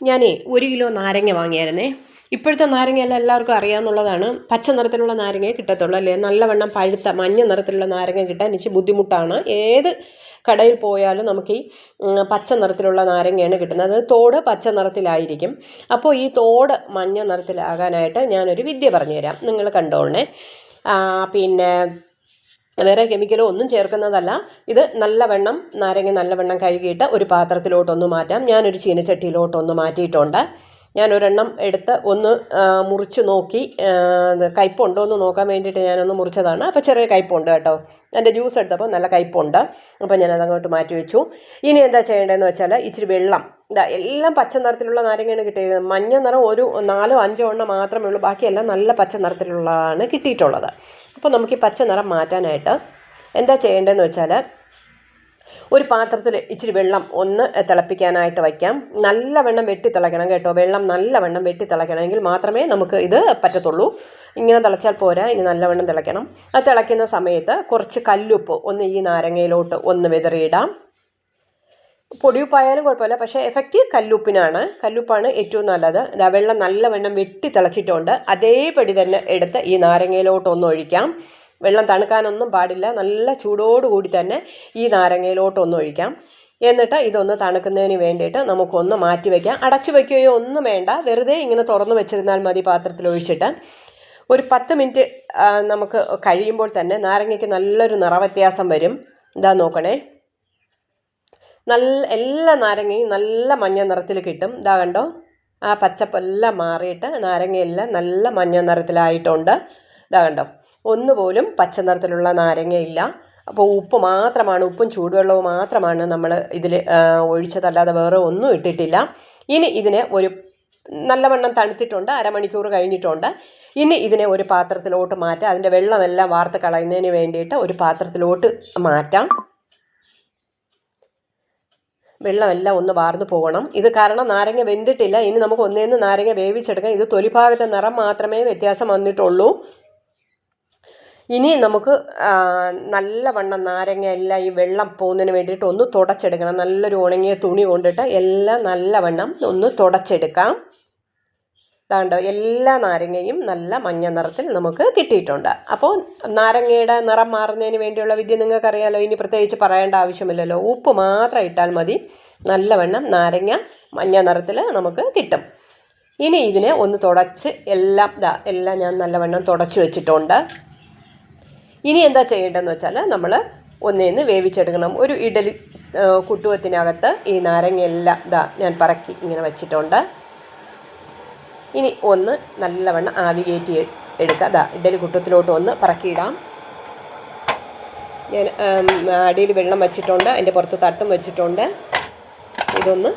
ഞാനേ ഒരു കിലോ നാരങ്ങ വാങ്ങിയായിരുന്നേ. ഇപ്പോഴത്തെ നാരങ്ങയെല്ലാം എല്ലാവർക്കും അറിയാമെന്നുള്ളതാണ് പച്ച നിറത്തിലുള്ള നാരങ്ങയെ കിട്ടത്തുള്ളൂ അല്ലേ? നല്ലവണ്ണം പഴുത്ത മഞ്ഞ നിറത്തിലുള്ള നാരങ്ങ കിട്ടാൻ ഇച്ചിരി ബുദ്ധിമുട്ടാണ്. ഏത് കടയിൽ പോയാലും നമുക്ക് ഈ പച്ച നിറത്തിലുള്ള നാരങ്ങയാണ് കിട്ടുന്നത്. അത് തോട് പച്ച നിറത്തിലായിരിക്കും. അപ്പോൾ ഈ തോട് മഞ്ഞ നിറത്തിലാകാനായിട്ട് ഞാനൊരു വിദ്യ പറഞ്ഞുതരാം. നിങ്ങൾ കണ്ടോളണേ. പിന്നെ വേറെ കെമിക്കലോ ഒന്നും ചേർക്കുന്നതല്ല. ഇത് നല്ലവണ്ണം നാരങ്ങ നല്ലവണ്ണം കഴുകിയിട്ട് ഒരു പാത്രത്തിലോട്ടൊന്ന് മാറ്റാം. ഞാനൊരു ചീനച്ചട്ടിയിലോട്ടൊന്ന് മാറ്റിയിട്ടുണ്ട്. ഞാൻ ഒരെണ്ണം എടുത്ത് ഒന്ന് മുറിച്ച് നോക്കി കയ്പുണ്ടോ എന്ന് നോക്കാൻ വേണ്ടിയിട്ട് ഞാനൊന്ന് മുറിച്ചതാണ്. അപ്പോൾ ചെറിയ കയ്പുണ്ട് കേട്ടോ. എന്റെ ജ്യൂസ് എടുത്തപ്പോൾ നല്ല കയ്പുണ്ട്. അപ്പോൾ ഞാനത് അങ്ങോട്ട് മാറ്റി വെച്ചു. ഇനി എന്താ ചെയ്യേണ്ടതെന്ന് വെച്ചാൽ ഇച്ചിരി വെള്ളം. ഇതാ എല്ലാം പച്ച നിറത്തിലുള്ള നാരങ്ങയാണ് കിട്ടിയത്. മഞ്ഞ നിറം ഒരു നാലോ അഞ്ചോ എണ്ണം മാത്രമേ ഉള്ളൂ. ബാക്കിയെല്ലാം നല്ല പച്ച നിറത്തിലുള്ളതാണ് കിട്ടിയിട്ടുള്ളത്. അപ്പോൾ നമുക്ക് ഈ പച്ച നിറം മാറ്റാനായിട്ട് എന്താ ചെയ്യേണ്ടതെന്ന് വെച്ചാൽ ഒരു പാത്രത്തിൽ ഇച്ചിരി വെള്ളം ഒന്ന് തിളപ്പിക്കാനായിട്ട് വയ്ക്കാം. നല്ലവണ്ണം വെട്ടി തിളയ്ക്കണം കേട്ടോ. വെള്ളം നല്ല നല്ലവണ്ണം വെട്ടി തിളയ്ക്കണമെങ്കിൽ മാത്രമേ നമുക്ക് ഇത് പറ്റത്തുള്ളൂ. ഇങ്ങനെ തിളച്ചാൽ പോരാ. ഇനി നല്ലവണ്ണം തിളയ്ക്കണം. അത് തിളയ്ക്കുന്ന സമയത്ത് കുറച്ച് കല്ലുപ്പ് ഒന്ന് ഈ നാരങ്ങയിലോട്ട് ഒന്ന് വിതറിയിടാം. പൊടിയുപ്പായാലും കുഴപ്പമില്ല. പക്ഷേ എഫക്റ്റ് കല്ലുപ്പിനാണ്. കല്ലുപ്പാണ് ഏറ്റവും നല്ലത്. വെള്ളം നല്ലവണ്ണം വെട്ടി തിളച്ചിട്ടുണ്ട്. അതേപടി തന്നെ എടുത്ത് ഈ നാരങ്ങയിലോട്ടൊന്ന് ഒഴിക്കാം. വെള്ളം തണുക്കാനൊന്നും പാടില്ല. നല്ല ചൂടോടുകൂടി തന്നെ ഈ നാരങ്ങയിലോട്ടൊന്ന് ഒഴിക്കാം. എന്നിട്ട് ഇതൊന്ന് തണുക്കുന്നതിന് വേണ്ടിയിട്ട് നമുക്കൊന്ന് മാറ്റി വയ്ക്കാം അടച്ചു വയ്ക്കുകയോ ഒന്നും വേണ്ട. വെറുതെ ഇങ്ങനെ തുറന്നു വെച്ചിരുന്നാൽ മതി പാത്രത്തിൽ ഒഴിച്ചിട്ട്. ഒരു പത്ത് മിനിറ്റ് നമുക്ക് കഴിയുമ്പോൾ തന്നെ നാരങ്ങയ്ക്ക് നല്ലൊരു നിറവ്യത്യാസം വരും. ഇതാ നോക്കണേ. നല്ല എല്ലാ നാരങ്ങയും നല്ല മഞ്ഞ നിറത്തിൽ കിട്ടും. ഇതാ കണ്ടോ? ആ പച്ചപ്പെല്ലാം മാറിയിട്ട് നാരങ്ങയെല്ലാം നല്ല മഞ്ഞ നിറത്തിലായിട്ടുണ്ട്. ഇതാ കണ്ടോ? ഒന്നുപോലും പച്ച നിറത്തിലുള്ള നാരങ്ങയില്ല. അപ്പോൾ ഉപ്പ് മാത്രമാണ് ഉപ്പും ചൂടുവെള്ളവും മാത്രമാണ് നമ്മൾ ഇതിൽ ഒഴിച്ചതല്ലാതെ വേറെ ഒന്നും ഇട്ടിട്ടില്ല. ഇനി ഇതിനെ ഒരു നല്ലവണ്ണം തണുത്തിട്ടുണ്ട് അരമണിക്കൂർ കഴിഞ്ഞിട്ടുണ്ട്. ഇനി ഇതിനെ ഒരു പാത്രത്തിലോട്ട് മാറ്റാം. അതിന്റെ വെള്ളമെല്ലാം വാർത്ത് കളയുന്നതിന് വേണ്ടിയിട്ട് ഒരു പാത്രത്തിലോട്ട് മാറ്റാം. വെള്ളമെല്ലാം ഒന്ന് വാർന്നു പോകണം. ഇത് കാരണം നാരങ്ങ വെന്തിട്ടില്ല. ഇനി നമുക്ക് ഒന്നേന്ന് നാരങ്ങ വേവിച്ചെടുക്കാം. ഇത് തൊലിഭാഗത്തെ നിറം മാത്രമേ വ്യത്യാസം വന്നിട്ടുള്ളൂ. ഇനി നമുക്ക് നല്ല നല്ലവണ്ണം നാരങ്ങ എല്ലാം ഈ വെള്ളം പോകുന്നതിന് വേണ്ടിയിട്ട് ഒന്ന് തുടച്ചെടുക്കണം. നല്ലൊരു ഉണങ്ങിയ തുണി കൊണ്ടിട്ട് എല്ലാം നല്ലവണ്ണം ഒന്ന് തുടച്ചെടുക്കാം. താണ്ടോ എല്ലാ നാരങ്ങയും നല്ല മഞ്ഞ നിറത്തിൽ നമുക്ക് കിട്ടിയിട്ടുണ്ട്. അപ്പോൾ നാരങ്ങയുടെ നിറം മാറുന്നതിന് വേണ്ടിയുള്ള വിദ്യ നിങ്ങൾക്കറിയാലോ ഇനി പ്രത്യേകിച്ച് പറയേണ്ട ആവശ്യമില്ലല്ലോ. ഉപ്പ് മാത്രം ഇട്ടാൽ മതി. നല്ലവണ്ണം നാരങ്ങ മഞ്ഞ നിറത്തിൽ നമുക്ക് കിട്ടും. ഇനി ഇതിനെ ഒന്ന് തുടച്ച് എല്ലാം എല്ലാം ഞാൻ നല്ലവണ്ണം തുടച്ച് വെച്ചിട്ടുണ്ട്. ഇനി എന്താ ചെയ്യേണ്ടതെന്ന് വെച്ചാൽ നമ്മൾ ഒന്നേന്ന് വേവിച്ചെടുക്കണം. ഒരു ഇഡലി കുട്ടുവത്തിനകത്ത് ഈ നാരങ്ങയെല്ലാം ഇതാ ഞാൻ പറക്കി ഇങ്ങനെ വെച്ചിട്ടുണ്ട്. ഇനി ഒന്ന് നല്ലവണ്ണം ആവി കയറ്റി എടുക്കുക അതാ ഇഡലി കുട്ടത്തിലോട്ട് ഒന്ന് പറക്കിയിടാം. ഞാൻ അടിയിൽ വെള്ളം വെച്ചിട്ടുണ്ട്. അതിന്റെ പുറത്ത് തട്ടും വെച്ചിട്ടുണ്ട്. ഇതൊന്ന്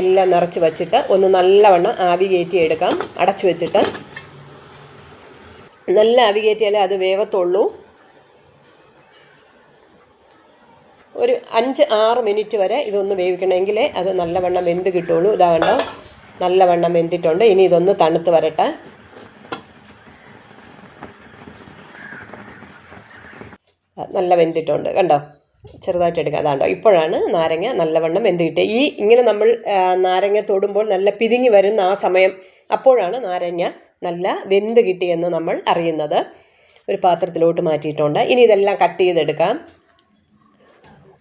എല്ലാം നിറച്ച് വെച്ചിട്ട് ഒന്ന് നല്ലവണ്ണം ആവി കയറ്റി എടുക്കാം. അടച്ചു വെച്ചിട്ട്. നല്ല ആവി കയറ്റിയാലേ അത് വേവത്തുള്ളൂ. ഒരു അഞ്ച് ആറ് മിനിറ്റ് വരെ ഇതൊന്ന് വേവിക്കണമെങ്കിലേ അത് നല്ലവണ്ണം വെന്ത് കിട്ടുള്ളൂ ഇതാ കണ്ടോ നല്ലവണ്ണം വെന്തിട്ടുണ്ട്. ഇനി ഇതൊന്ന് തണുത്ത് വരട്ടെ. നല്ല വെന്തിട്ടുണ്ട്. കണ്ടോ ചെറുതായിട്ട് എടുക്കുക അതാണ്ടോ ഇപ്പോഴാണ് നാരങ്ങ നല്ലവണ്ണം വെന്ത് കിട്ടിയത് ഈ ഇങ്ങനെ നമ്മൾ നാരങ്ങ തൊടുമ്പോൾ നല്ല പിതിങ്ങി വരുന്ന ആ സമയം അപ്പോഴാണ് നാരങ്ങ നല്ല വെന്ത് കിട്ടിയെന്ന് നമ്മൾ അറിയുന്നത്. ഒരു പാത്രത്തിലോട്ട് മാറ്റിയിട്ടുണ്ട്. ഇനി ഇതെല്ലാം കട്ട് ചെയ്തെടുക്കാം.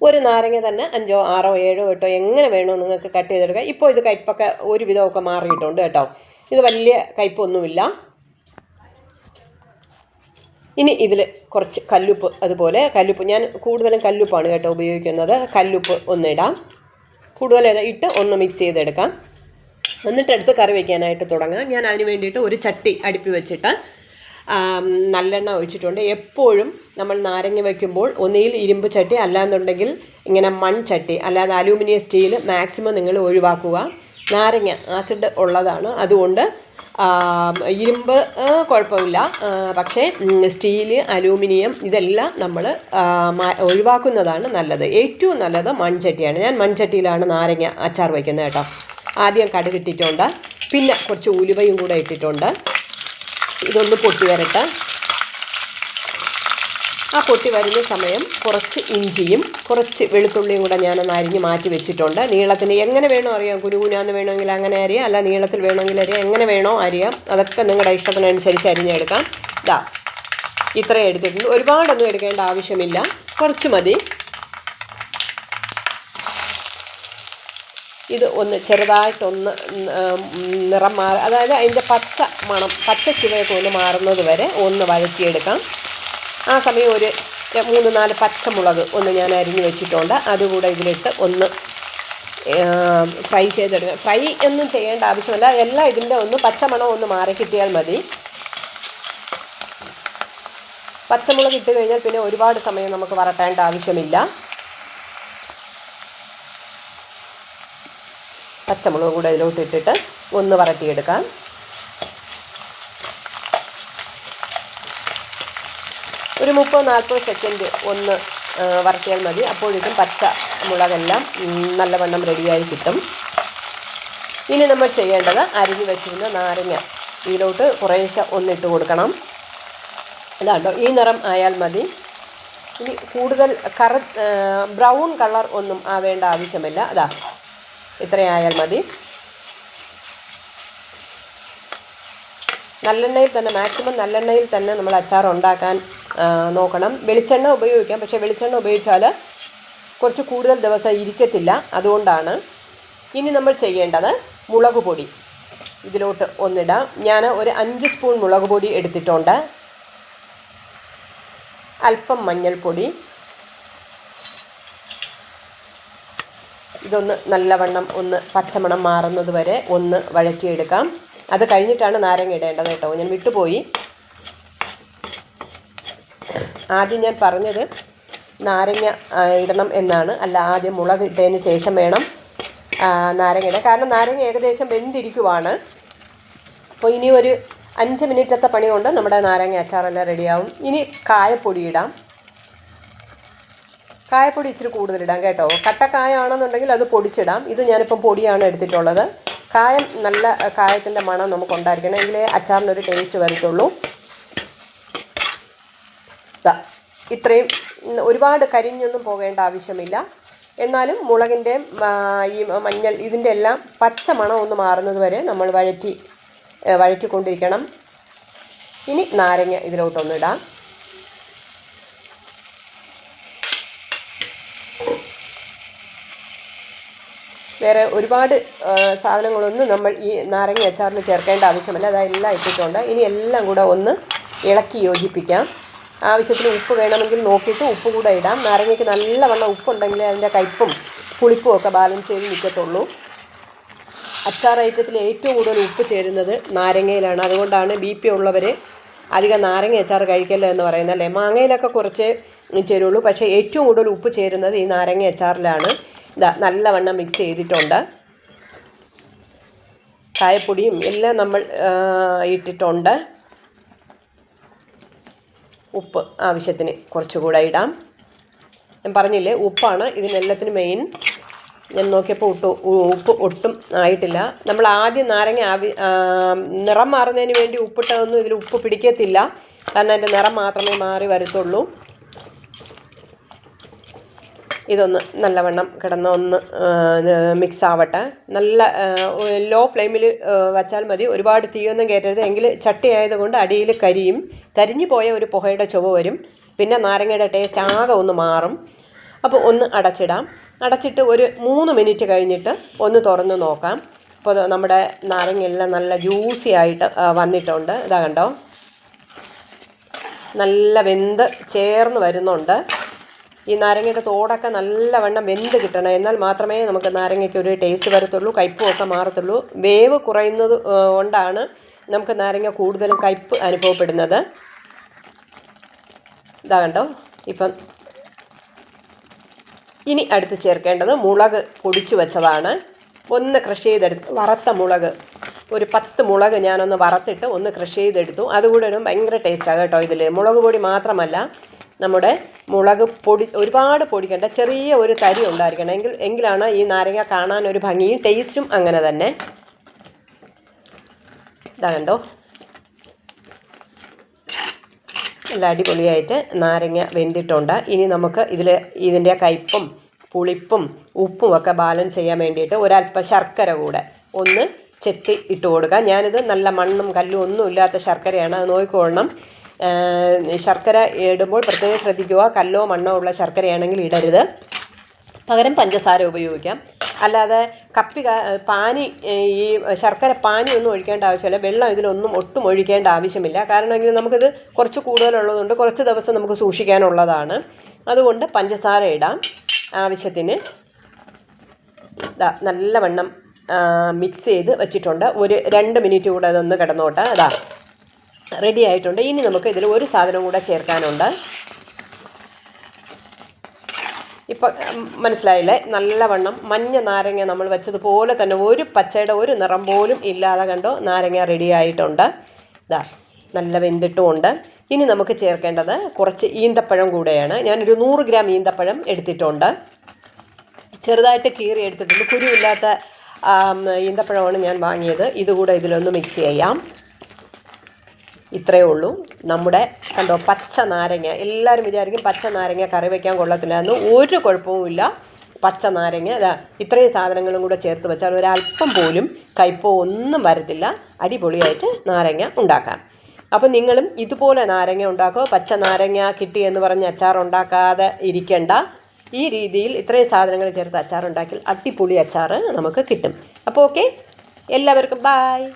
ഒരു നാരങ്ങ തന്നെ അഞ്ചോ ആറോ ഏഴോ എട്ടോ എങ്ങനെ വേണോ നിങ്ങൾക്ക് കട്ട് ചെയ്തെടുക്കാം. ഇപ്പോൾ ഇത് കയ്പ്പൊക്കെ ഒരുവിധമൊക്കെ മാറിയിട്ടുണ്ട് കേട്ടോ. ഇത് വലിയ കയ്പൊന്നുമില്ല. ഇനി ഇതിൽ കുറച്ച് കല്ലുപ്പ് അതുപോലെ കല്ലുപ്പ് ഞാൻ കൂടുതലും കല്ലുപ്പാണ് കേട്ടോ ഉപയോഗിക്കുന്നത്. കല്ലുപ്പ് ഒന്നിടാം. കൂടുതൽ ഇട്ട് ഒന്ന് മിക്സ് ചെയ്തെടുക്കാം. എന്നിട്ട് എടുത്ത് കറി വയ്ക്കാനായിട്ട് തുടങ്ങാം. ഞാൻ അതിന് വേണ്ടിയിട്ട് ഒരു ചട്ടി അടുപ്പി വെച്ചിട്ട് നല്ലെണ്ണ ഒഴിച്ചിട്ടുണ്ട്. എപ്പോഴും നമ്മൾ നാരങ്ങ വയ്ക്കുമ്പോൾ ഒന്നുകിൽ ഇരുമ്പ് ചട്ടി അല്ലാന്നുണ്ടെങ്കിൽ ഇങ്ങനെ മൺചട്ടി അല്ലാതെ അലൂമിനിയം സ്റ്റീൽ മാക്സിമം നിങ്ങൾ ഒഴിവാക്കുക. നാരങ്ങ ആസിഡ് ഉള്ളതാണ്. അതുകൊണ്ട് ഇരുമ്പ് കുഴപ്പമില്ല. പക്ഷേ സ്റ്റീൽ അലൂമിനിയം ഇതെല്ലാം നമ്മൾ ഒഴിവാക്കുന്നതാണ് നല്ലത്. ഏറ്റവും നല്ലത് മൺചട്ടിയാണ്. ഞാൻ മൺചട്ടിയിലാണ് നാരങ്ങ അച്ചാർ വയ്ക്കുന്നത് കേട്ടോ. ആദ്യം കടുക് ഇട്ടിട്ടുണ്ട്. പിന്നെ കുറച്ച് ഉലുവയും കൂടെ ഇട്ടിട്ടുണ്ട്. ഇതൊന്ന് പൊട്ടി വരട്ടെ. ആ പൊട്ടി വരുന്ന സമയം കുറച്ച് ഇഞ്ചിയും കുറച്ച് വെളുത്തുള്ളിയും കൂടെ ഞാനൊന്ന് അരിഞ്ഞ് മാറ്റി വെച്ചിട്ടുണ്ട്. നീളത്തിന് എങ്ങനെ വേണോ അറിയാം. കുരുകുനാന്ന് വേണമെങ്കിൽ അങ്ങനെ അരിയാം. അല്ല നീളത്തിൽ വേണമെങ്കിൽ അരിയാം. എങ്ങനെ വേണോ അരിയാം. അതൊക്കെ നിങ്ങളുടെ ഇഷ്ടത്തിനനുസരിച്ച് അരിഞ്ഞെടുക്കാം. ഇതാ ഇത്രയും എടുത്തിട്ടുണ്ട് ഒരുപാടൊന്നും എടുക്കേണ്ട ആവശ്യമില്ല. കുറച്ച് മതി. ഇത് ഒന്ന് ചെറുതായിട്ടൊന്ന് നിറം മാറി അതായത് അതിന്റെ പച്ച മണം പച്ച ചുവയൊക്കെ ഒന്ന് മാറുന്നത് വരെ ഒന്ന് വഴറ്റിയെടുക്കാം. ആ സമയം ഒരു മൂന്ന് നാല് പച്ചമുളക് ഒന്ന് ഞാൻ അരിഞ്ഞ് വെച്ചിട്ടുണ്ട്. അതുകൂടെ ഇതിലിട്ട് ഒന്ന് ഫ്രൈ ചെയ്തെടുക്കാം. ഫ്രൈ ഒന്നും ചെയ്യേണ്ട ആവശ്യമില്ല. എല്ലാം ഇതിന്റെ ഒന്ന് പച്ചമണം ഒന്ന് മാറി കിട്ടിയാൽ മതി. പച്ചമുളക് ഇട്ട് കഴിഞ്ഞാൽ പിന്നെ ഒരുപാട് സമയം നമുക്ക് വറട്ടേണ്ട ആവശ്യമില്ല. പച്ചമുളക് കൂടെ അതിലോട്ട് ഇട്ടിട്ട് ഒന്ന് വറട്ടിയെടുക്കാം. ഒരു മുപ്പത് നാൽപ്പത് സെക്കൻഡ് ഒന്ന് വരട്ടിയാൽ മതി. അപ്പോഴേക്കും പച്ച മുളകെല്ലാം നല്ലവണ്ണം റെഡിയായി കിട്ടും. ഇനി നമ്മൾ ചെയ്യേണ്ടത് അരിഞ്ഞു വെച്ചിരുന്ന നാരങ്ങ ഇതിലോട്ട് കുറേശ്ശെ ഒന്നിട്ട് കൊടുക്കണം. ഇതാണ്ടോ ഈ നിറം ആയാൽ മതി. ഇനി കൂടുതൽ കറ ബ്രൗൺ കളർ ഒന്നും ആവേണ്ട ആവശ്യമില്ല. അതാ ഇത്രയായാൽ മതി. നല്ലെണ്ണയിൽ തന്നെ മാക്സിമം നല്ലെണ്ണയിൽ തന്നെ നമ്മൾ അച്ചാർ ഉണ്ടാക്കാൻ നോക്കണം. വെളിച്ചെണ്ണ ഉപയോഗിക്കാം. പക്ഷേ വെളിച്ചെണ്ണ ഉപയോഗിച്ചാൽ കുറച്ച് കൂടുതൽ ദിവസം ഇരിക്കത്തില്ല. അതുകൊണ്ടാണ് ഇനി നമ്മൾ ചെയ്യേണ്ടത് മുളക് പൊടി. ഇതിലോട്ട് ഒന്നിടാം. ഞാൻ ഒരു അഞ്ച് സ്പൂൺ മുളക് പൊടി എടുത്തിട്ടുണ്ട്. അല്പം മഞ്ഞൾപ്പൊടി. ഇതൊന്ന് നല്ലവണ്ണം ഒന്ന് പച്ചമണം മാറുന്നത് വരെ ഒന്ന് വഴറ്റിയെടുക്കാം. അത് കഴിഞ്ഞിട്ടാണ് നാരങ്ങ ഇടേണ്ടത് കേട്ടോ. ഞാൻ വിട്ടുപോയി. ആദ്യം ഞാൻ പറഞ്ഞത് നാരങ്ങ ഇടണം എന്നാണ്. അല്ല ആദ്യം മുളക് ഇട്ടതിന് ശേഷം വേണം നാരങ്ങ ഇടാൻ. കാരണം നാരങ്ങ ഏകദേശം വെന്തിരിക്കുവാണ്. അപ്പോൾ ഇനി ഒരു അഞ്ച് മിനിറ്റത്തെ പണി കൊണ്ട് നമ്മുടെ നാരങ്ങ അച്ചാറെല്ലാം റെഡിയാവും. ഇനി കായപ്പൊടി ഇടാം. കായപ്പൊടി ഇച്ചിരി കൂടുതലിടാം കേട്ടോ. കട്ടക്കായാണെന്നുണ്ടെങ്കിൽ അത് പൊടിച്ചിടാം. ഇത് ഞാനിപ്പം പൊടിയാണ് എടുത്തിട്ടുള്ളത്. കായം നല്ല കായത്തിന്റെ മണം നമുക്ക് ഉണ്ടായിരിക്കണം എങ്കിലേ അച്ചാറിനൊരു ടേസ്റ്റ് വരത്തുള്ളൂ. ഇത്രയും ഒരുപാട് കരിഞ്ഞൊന്നും പോകേണ്ട ആവശ്യമില്ല. എന്നാലും മുളകിന്റെ ഈ മഞ്ഞൾ ഇതിന്റെ എല്ലാം പച്ച മണം ഒന്ന് മാറുന്നത് വരെ നമ്മൾ വഴറ്റി വഴറ്റിക്കൊണ്ടിരിക്കണം. ഇനി നാരങ്ങ ഇതിലോട്ടൊന്നിടാം വേറെ ഒരുപാട് സാധനങ്ങളൊന്നും നമ്മൾ ഈ നാരങ്ങ അച്ചാറിൽ ചേർക്കേണ്ട ആവശ്യമില്ല. അതെല്ലാം ഇട്ടിട്ടുണ്ട്. ഇനി എല്ലാം കൂടെ ഒന്ന് ഇളക്കി യോജിപ്പിക്കാം. ആവശ്യത്തിന് ഉപ്പ് വേണമെങ്കിൽ നോക്കിയിട്ട് ഉപ്പ് കൂടെ ഇടാം. നാരങ്ങയ്ക്ക് നല്ലവണ്ണം ഉപ്പുണ്ടെങ്കിൽ അതിന്റെ കയ്പും പുളിപ്പും ഒക്കെ ബാലൻസ് ചെയ്ത് നിൽക്കത്തുള്ളൂ. അച്ചാർ ഐറ്റത്തിൽ ഏറ്റവും കൂടുതൽ ഉപ്പ് ചേരുന്നത് നാരങ്ങയിലാണ്. അതുകൊണ്ടാണ് ബി പി ഉള്ളവർ അധികം നാരങ്ങ അച്ചാർ കഴിക്കല്ല എന്ന് പറയുന്നത് അല്ലേ? മാങ്ങയിലൊക്കെ കുറച്ച് ചേരുള്ളൂ. പക്ഷേ ഏറ്റവും കൂടുതൽ ഉപ്പ് ചേരുന്നത് ഈ നാരങ്ങ അച്ചാറിലാണ്. ഇതാ നല്ലവണ്ണം മിക്സ് ചെയ്തിട്ടുണ്ട്. ചായപ്പൊടിയും എല്ലാം നമ്മൾ ഇട്ടിട്ടുണ്ട്. ഉപ്പ് ആവശ്യത്തിന് കുറച്ചുകൂടെ ഇടാം. ഞാൻ പറഞ്ഞില്ലേ ഉപ്പാണ് ഇതിനെല്ലാത്തിനും മെയിൻ ഞാൻ നോക്കിയപ്പോൾ ഒട്ടും ഉപ്പ് ഒട്ടും ആയിട്ടില്ല. നമ്മൾ ആദ്യം നാരങ്ങ ആവി നിറം മാറുന്നതിന് വേണ്ടി ഉപ്പിട്ടതൊന്നും ഇതിൽ ഉപ്പ് പിടിക്കത്തില്ല. കാരണം അതിന്റെ നിറം മാത്രമേ മാറി വരത്തുള്ളൂ. ഇതൊന്ന് നല്ലവണ്ണം കിടന്ന് ഒന്ന് മിക്സ് ആവട്ടെ നല്ല ലോ ഫ്ലെയിമിൽ വച്ചാൽ മതി. ഒരുപാട് തീയൊന്നും കയറ്റരുത്. എങ്കിൽ ചട്ടി ആയതുകൊണ്ട് അടിയിൽ കരിയും. കരിഞ്ഞു പോയ ഒരു പുകയുടെ ചുവ വരും. പിന്നെ നാരങ്ങയുടെ ടേസ്റ്റ് ആകെ ഒന്ന് മാറും. അപ്പോൾ ഒന്ന് അടച്ചിടാം. അടച്ചിട്ട് ഒരു മൂന്ന് മിനിറ്റ് കഴിഞ്ഞിട്ട് ഒന്ന് തുറന്ന് നോക്കാം. അപ്പോൾ നമ്മുടെ നമ്മുടെ നാരങ്ങയെല്ലാം നല്ല ജ്യൂസി ആയിട്ട് വന്നിട്ടുണ്ട്. ഇതാ കണ്ടോ? നല്ല വെന്ത് ചേർന്ന് വരുന്നുണ്ട്. ഈ നാരങ്ങയുടെ തോടൊക്കെ നല്ലവണ്ണം വെന്ത് കിട്ടണം. എന്നാൽ മാത്രമേ നമുക്ക് നാരങ്ങയ്ക്ക് ഒരു ടേസ്റ്റ് വരത്തുള്ളൂ കയ്പുമൊക്കെ മാറത്തുള്ളൂ. വേവ് കുറയുന്നത് കൊണ്ടാണ് നമുക്ക് നാരങ്ങ കൂടുതലും കയ്പ് അനുഭവപ്പെടുന്നത്. ഇതാ കണ്ടോ? ഇപ്പം ഇനി അടുത്ത് ചേർക്കേണ്ടത് മുളക് പൊടിച്ചു വെച്ചതാണ്. ഒന്ന് ക്രഷ് ചെയ്തെടുത്ത് വറുത്ത മുളക്. ഒരു പത്ത് മുളക് ഞാനൊന്ന് വറുത്തിട്ട് ഒന്ന് ക്രഷ് ചെയ്തെടുത്തു. അതുകൂടെ ഇടും. ഭയങ്കര ടേസ്റ്റാണ് കേട്ടോ ഇതിൽ മുളക് പൊടി മാത്രമല്ല നമ്മുടെ മുളക് പൊടി ഒരുപാട് പൊടിക്കേണ്ട ചെറിയ ഒരു തരി ഉണ്ടായിരിക്കണം. എങ്കിൽ എങ്കിലാണ് ഈ നാരങ്ങ കാണാൻ ഒരു ഭംഗിയും ടേസ്റ്റും അങ്ങനെ തന്നെ. ഇതാ കണ്ടോ? നല്ല അടിപൊളിയായിട്ട് നാരങ്ങ വെന്തിട്ടുണ്ട്. ഇനി നമുക്ക് ഇതിൽ ഇതിന്റെ കയ്പും പുളിപ്പും ഉപ്പും ഒക്കെ ബാലൻസ് ചെയ്യാൻ വേണ്ടിയിട്ട് ഒരല്പം ശർക്കര കൂടെ ഒന്ന് ചെത്തി ഇട്ട് കൊടുക്കാം. ഞാനിത് നല്ല മണ്ണും കല്ലും ഒന്നും ഇല്ലാത്ത ശർക്കരയാണ്. അത് നോക്കിക്കൊള്ളണം ശർക്കര ഇടുമ്പോൾ പ്രത്യേകം ശ്രദ്ധിക്കുക. കല്ലോ മണ്ണോ ഉള്ള ശർക്കരയാണെങ്കിൽ ഇടരുത്. പകരം പഞ്ചസാര ഉപയോഗിക്കാം. അല്ലാതെ കപ്പി പാനി ഈ ശർക്കര പാനി ഒന്നും ഒഴിക്കേണ്ട ആവശ്യമില്ല. വെള്ളം ഇതിലൊന്നും ഒട്ടും ഒഴിക്കേണ്ട ആവശ്യമില്ല. കാരണം എങ്കിൽ നമുക്കിത് കുറച്ച് കൂടുതലുള്ളതുകൊണ്ട് കുറച്ച് ദിവസം നമുക്ക് സൂക്ഷിക്കാനുള്ളതാണ്. അതുകൊണ്ട് പഞ്ചസാര ഇടാം ആവശ്യത്തിന്. ഇതാ നല്ലവണ്ണം മിക്സ് ചെയ്ത് വെച്ചിട്ടുണ്ട്. ഒരു രണ്ട് മിനിറ്റ് കൂടെ അതൊന്ന് കിടന്നോട്ടെ. അതാ റെഡി ആയിട്ടുണ്ട്. ഇനി നമുക്ക് ഇതിൽ ഒരു സാധനം കൂടെ ചേർക്കാനുണ്ട്. ഇപ്പം മനസ്സിലായില്ലേ? നല്ലവണ്ണം മഞ്ഞ നാരങ്ങ നമ്മൾ വെച്ചതുപോലെ തന്നെ ഒരു പച്ചയുടെ ഒരു നിറം പോലും ഇല്ലാതെ കണ്ടോ നാരങ്ങ റെഡി ആയിട്ടുണ്ട്. ഇതാ നല്ല വെന്തിട്ടുമുണ്ട്. ഇനി നമുക്ക് ചേർക്കേണ്ടത് കുറച്ച് ഈന്തപ്പഴം കൂടെയാണ്. ഞാനൊരു നൂറ് ഗ്രാം ഈന്തപ്പഴം എടുത്തിട്ടുണ്ട്. ചെറുതായിട്ട് കീറി എടുത്തിട്ടുണ്ട്. കുരുവില്ലാത്ത ഈന്തപ്പഴമാണ് ഞാൻ വാങ്ങിയത്. ഇതുകൂടെ ഇതിലൊന്ന് മിക്സ് ചെയ്യാം. ഇത്രയേ ഉള്ളൂ. നമ്മുടെ കണ്ടോ പച്ച നാരങ്ങ. എല്ലാവരും വിചാരിക്കും പച്ച നാരങ്ങ കറി വയ്ക്കാൻ കൊള്ളത്തില്ലായിരുന്നു ഒരു കുഴപ്പവുമില്ല പച്ച നാരങ്ങ ഇതാ ഇത്രയും സാധനങ്ങളും കൂടെ ചേർത്ത് വെച്ചാൽ ഒരല്പം പോലും കയ്പോ ഒന്നും വരത്തില്ല. അടിപൊളിയായിട്ട് നാരങ്ങ ഉണ്ടാക്കാം. അപ്പം നിങ്ങളും ഇതുപോലെ നാരങ്ങ ഉണ്ടാക്കുക പച്ച നാരങ്ങ കിട്ടി എന്ന് പറഞ്ഞ് അച്ചാർ ഉണ്ടാക്കാതെ ഇരിക്കേണ്ട. ഈ രീതിയിൽ ഇത്രയും സാധനങ്ങൾ ചേർത്ത് അച്ചാർ ഉണ്ടാക്കിയാൽ അടിപൊളി അച്ചാർ നമുക്ക് കിട്ടും. അപ്പോൾ ഓക്കെ എല്ലാവർക്കും ബായ്